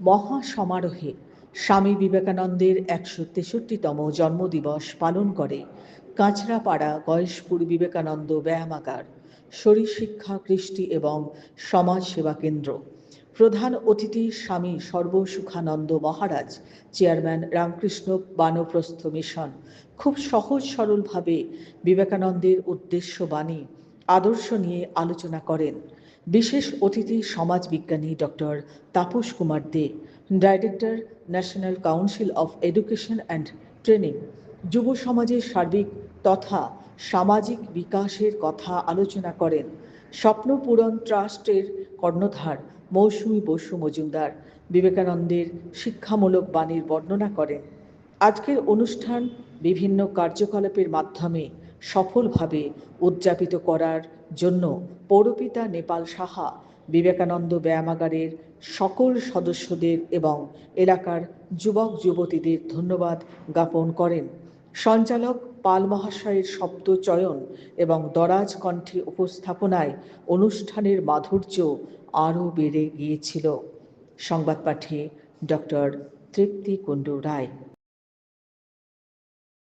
মহা সমারোহে স্বামী বিবেকানন্দের একশো তেষট্টিতম জন্মদিবস পালন করে কাঁচরাপাড়া গয়েশপুর বিবেকানন্দ ব্যায়ামাগার, শরীর শিক্ষা কৃষ্টি এবং সমাজ সেবা কেন্দ্র। প্রধান অতিথি স্বামী সর্বসুখানন্দ মহারাজ, চেয়ারম্যান রামকৃষ্ণ বানপ্রস্থ মিশন। খুব সহজ সরলভাবে বিবেকানন্দের উদ্দেশ্য বাণী আদর্শ নিয়ে আলোচনা করেন। বিশেষ অতিথি সমাজবিজ্ঞানী doctor Tapas Kumar De, director national council of education and training, যুব সমাজের সার্বিক তথা সামাজিক বিকাশের কথা আলোচনা করেন, স্বপ্নপূরণ ট্রাস্টের কর্ণধার মৌসুমী বসু মজুমদার, বিবেকানন্দের শিক্ষামূলক বাণীর বর্ণনা করেন। আজকের অনুষ্ঠান বিভিন্ন কার্যকলাপের মাধ্যমে সফলভাবে উদযাপিত করার জন্য পৌরপিতা নেপাল সাহা, বিবেকানন্দ ব্যায়ামাগারের সকল সদস্যদের এবং এলাকার যুবক যুবতীদের ধন্যবাদ জ্ঞাপন করেন। সঞ্চালক পাল মহাশয়ের শব্দ চয়ন এবং দরাজ কণ্ঠে উপস্থাপনায় অনুষ্ঠানের মাধুর্য আরও বেড়ে গিয়েছিল। সংবাদ পাঠে ডক্টর তৃপ্তি কুণ্ডু রায়।